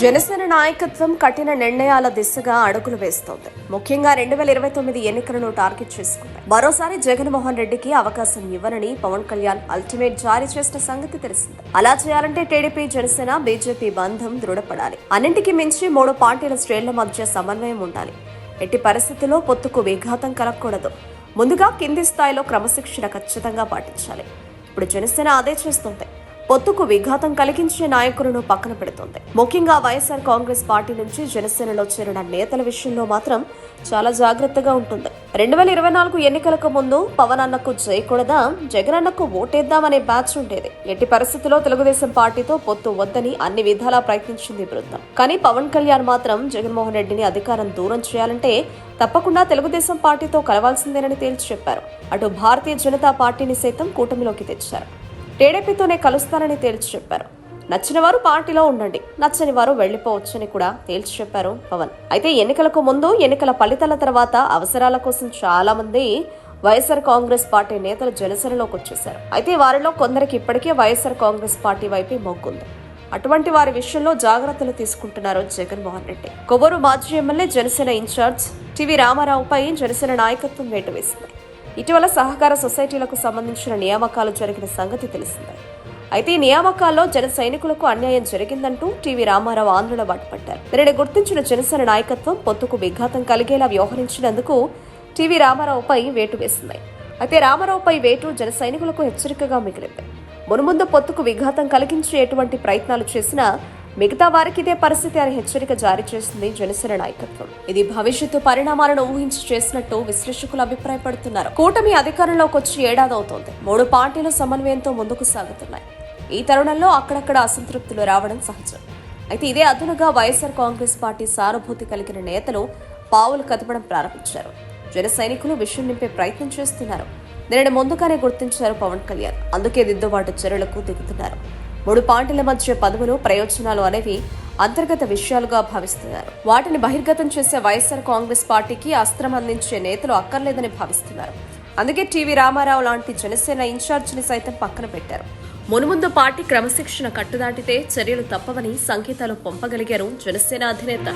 జనసేన నాయకత్వం కఠిన నిర్ణయాల దిశగా అడుగులు వేస్తోంది. ముఖ్యంగా రెండు వేల ఇరవై తొమ్మిది ఎన్నికలను టార్గెట్ చేసుకుంది. మరోసారి జగన్మోహన్ రెడ్డికి అవకాశం ఇవ్వనని పవన్ కళ్యాణ్ అల్టిమేట్ జారీ చేసిన సంగతి తెలిసింది. అలా చేయాలంటే టీడీపీ జనసేన బీజేపీ బంధం దృఢపడాలి. అన్నింటికి మించి మూడు పార్టీల శ్రేణుల మధ్య సమన్వయం ఉండాలి. ఎట్టి పరిస్థితుల్లో పొత్తుకు విఘాతం కలగకూడదు. ముందుగా కింది స్థాయిలో క్రమశిక్షణ ఖచ్చితంగా పాటించాలి. ఇప్పుడు జనసేన అదే చేస్తుంది. పొత్తుకు విఘాతం కలిగించే నాయకులను పక్కన పెడుతోంది. ముఖ్యంగా వైఎస్ఆర్ కాంగ్రెస్ పార్టీ నుంచి జనసేనలో చేరిన నేతల విషయంలో మాత్రం చాలా జాగ్రత్తగా ఉంటుంది. రెండు వేల ఇరవై నాలుగు ఎన్నికలకు ముందు పవన్ అన్నకు జయకూడదా జగన్ అన్నకు ఓటేద్దామనే బ్యాచ్ ఉండేది. ఎట్టి పరిస్థితుల్లో తెలుగుదేశం పార్టీతో పొత్తు వద్దని అన్ని విధాలా ప్రయత్నించింది బృందం. కానీ పవన్ కళ్యాణ్ మాత్రం జగన్మోహన్ రెడ్డిని అధికారం దూరం చేయాలంటే తప్పకుండా తెలుగుదేశం పార్టీతో కలవాల్సిందేనని తేల్చి చెప్పారు. అటు భారతీయ జనతా పార్టీని సైతం కూటమిలోకి తెచ్చారు. టీడీపీతోనే కలుస్తానని తేల్చి చెప్పారు. నచ్చిన వారు పార్టీలో ఉండండి. నచ్చని వారు వెళ్ళిపోవచ్చని కూడా తేల్చి చెప్పారు పవన్. అయితే ఎన్నికలకు ముందు ఎన్నికల ఫలితాల తర్వాత అవసరాల కోసం చాలా మంది వైఎస్ఆర్ కాంగ్రెస్ పార్టీ నేతలు జనసేనలోకి వచ్చేశారు. అయితే వారిలో కొందరికి ఇప్పటికే వైఎస్ఆర్ కాంగ్రెస్ పార్టీ వైపే మొగ్గుంది. అటువంటి వారి విషయంలో జాగ్రత్తలు తీసుకుంటున్నారు జగన్మోహన్ రెడ్డి. కొవ్వూరు మాజీ MLA Janasena incharge T V రామారావుపై Janasena నాయకత్వం వేటు వేసింది. ఇటీవల సహకార సొసైటీలకు సంబంధించిన నియామకాలు జరిగిన సంగతి తెలిసిందే. అయితే ఈ నియామకాల్లో జన సైనికులకు అన్యాయం జరిగిందంటూ టీవీ రామారావు ఆందోళన బాటపట్టారు దీనిని గుర్తించిన జనసేన నాయకత్వం పొత్తుకు విఘాతం కలిగేలా వ్యవహరించినందుకు టీవీ రామారావుపై వేటు వేసింది. అయితే రామారావుపై వేటు జన సైనికులకు హెచ్చరికగా మిగిలింది. మునుముందు పొత్తుకు విఘాతం కలిగించే ఎటువంటి ప్రయత్నాలు చేసినా మిగతా వారికి ఇదే పరిస్థితి అని హెచ్చరిక జారీ చేసింది జనసేన నాయకత్వం. ఇది భవిష్యత్తు పరిణామాలను ఊహించి చేసినట్టు విశ్లేషకులు అభిప్రాయపడుతున్నారు. కూటమి అధికారంలోకి వచ్చి ఏడాది అవుతోంది మూడు పార్టీలు సమన్వయంతో ముందుకు సాగుతున్నాయి. ఈ తరుణంలో అక్కడక్కడ అసంతృప్తులు రావడం సహజం. అయితే ఇదే అదునుగా వైఎస్ఆర్ కాంగ్రెస్ పార్టీ సానుభూతి కలిగిన నేతలు పావులు కదపడం ప్రారంభించారు. జన సైనికులు విషయం నింపే ప్రయత్నం చేస్తున్నారు. దీనిని ముందుగానే గుర్తించారు పవన్ కళ్యాణ్. అందుకే దిద్దుబాటు చర్యలకు దిగుతున్నారు. మూడు పార్టీల మధ్య పదవులు ప్రయోజనాలు అనేవి అంతర్గత విషయాలుగా భావిస్తున్నారు. వాటిని బహిర్గతం చేసే వైఎస్ఆర్ కాంగ్రెస్ పార్టీకి అస్త్రం అందించే నేతలు అక్కర్లేదని భావిస్తున్నారు. అందుకే టీవీ రామారావు లాంటి జనసేన ఇన్ఛార్జిని సైతం పక్కన పెట్టారు. మునుముందు పార్టీ క్రమశిక్షణ కట్టుదాటితే చర్యలు తప్పవని సంకేతాలు పంపగలిగారు జనసేన అధినేత.